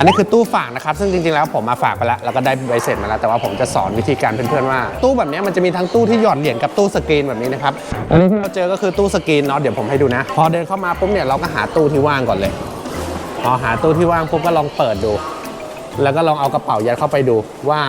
อันนี้คือตู้ฝากนะครับ ซึ่งจริงๆ แล้วผมมาฝากไปแล้ว แล้วก็ได้ใบเสร็จมาแล้ว แต่ว่าผมจะสอนวิธีการเพื่อนๆ ว่า ตู้แบบนี้มันจะมีทั้งตู้ที่หย่อดเหรียญกับตู้สกรีนแบบนี้นะครับ อันนี้ที่เราเจอก็คือตู้สกรีนเนาะ เดี๋ยวผมให้ดูนะ พอเดินเข้ามาปุ๊บเนี่ยเราก็หาตู้ที่ว่างก่อนเลย พอหาตู้ที่ว่างปุ๊บก็ลองเปิดดู แล้วก็ลองเอากระเป๋ายัดเข้าไปดูว่า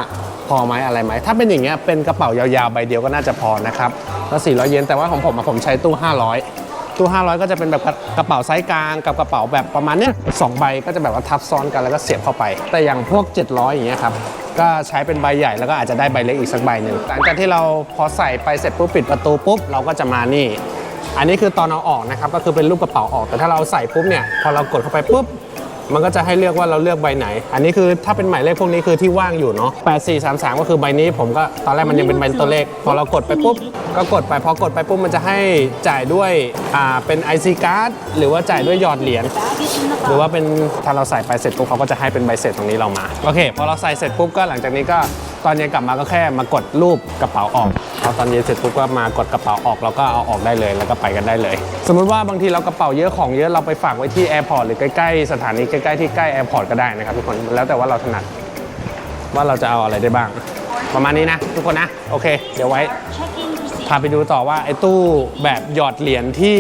พอไหมอะไรไหม ถ้าเป็นอย่างเงี้ยเป็นกระเป๋ายาวๆใบเดียวก็น่าจะพอนะครับแล้ว400 เยน แต่ว่าของผมอะผมใช้ตู้ 500 ตู้ 500 ก็จะเป็นแบบกระเป๋าไซส์กลางกับกระเป๋าแบบประมาณเนี้ยสองใบก็จะแบบว่าทับซ้อนกันแล้วก็เสียบเข้าไป แต่อย่างพวก 700 อย่างเงี้ยครับก็ใช้เป็นใบใหญ่แล้วก็อาจจะได้ใบเล็กอีกสักใบหนึ่งหลังจากที่เราพอใส่ไปเสร็จปุ๊บปิดประตูปุ๊บเราก็จะมานี่ อันนี้คือตอนเอาออกนะครับก็คือเป็นรูปกระเป๋าออกแต่ถ้าเราใส่ปุ๊บเนี่ยพอเรากดเข้าไปปุ๊บ มันก็จะให้เลือกว่าเราเลือกใบไหน อันนี้คือถ้าเป็นหมายเลขพวกนี้คือที่ว่างอยู่เนาะ8433 ก็คือใบนี้ผมก็ตอนแรกมันยังเป็นใบตัวเลข พอเรากดไปปุ๊บก็กดไปพอกดไปปุ๊บมันจะให้จ่ายด้วยอ่าเป็น IC card หรือว่าจ่ายด้วยหยอดเหรียญหรือว่าเป็นถ้าเราใส่ไปเสร็จปุ๊บเขาก็จะให้เป็นใบเสร็จตรงนี้เรามาโอเคพอเราใส่เสร็จปุ๊บก็หลังจากนี้ก็ตอนเย็นกลับมาก็แค่มากดรูปกระเป๋าออก พอตอนเย็นเสร็จปุ๊บก็มากดกระเป๋าออกแล้วก็เอาออกได้เลย แล้วก็ไปกันได้เลย สมมุติว่าบางทีเรากระเป๋าเยอะของเยอะเราไปฝากไว้ที่แอร์พอร์ตหรือใกล้ๆสถานีใกล้ๆที่ใกล้แอร์พอร์ตก็ได้นะครับทุกคนแล้วแต่ว่าเราถนัดว่าเราจะเอาอะไรได้บ้าง ประมาณนี้นะ ทุกคนนะ โอเค เดี๋ยวไว้พาไปดูต่อว่าไอ้ตู้แบบหยอดเหรียญที่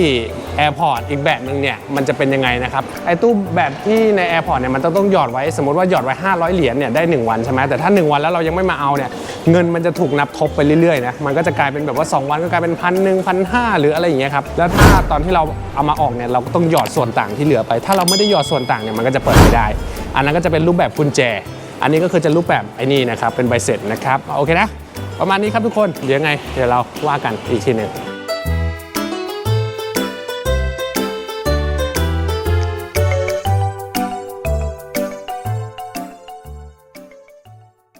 แอร์พอร์ตอีกแบบหนึ่งเนี่ยมันจะเป็นยังไงนะครับไอ้ตู้แบบที่ในแอร์พอร์ตเนี่ยมันต้องต้องหยอดไว้สมมติว่าหยอดไว้ 500 เหรียญเนี่ยได้ 1 วันใช่ไหมแต่ถ้า 1 วันแล้วเรายังไม่มาเอาเนี่ยเงินมันจะถูกนับทบไปเรื่อยๆนะมันก็จะกลายเป็นแบบว่า 2 วันก็กลายเป็นพันหนึ่งพันห้าหรืออะไรอย่างเงี้ยครับแล้วถ้าตอนที่เราเอามาออกเนี่ยเราก็ต้องหยอดส่วนต่างที่เหลือไป ถ้าเราไม่ได้หยอดส่วนต่างเนี่ยมันก็จะเปิดไม่ได้ อันนั้นก็จะเป็นรูปแบบกุญแจ อันนี้ก็คือจะรูปแบบไอ้นี่นะครับเป็นใบเสร็จนะครับโอเคนะประมาณนี้ครับทุกคนเดี๋ยวยังไงเดี๋ยวเราว่ากันอีกทีหนึ่ง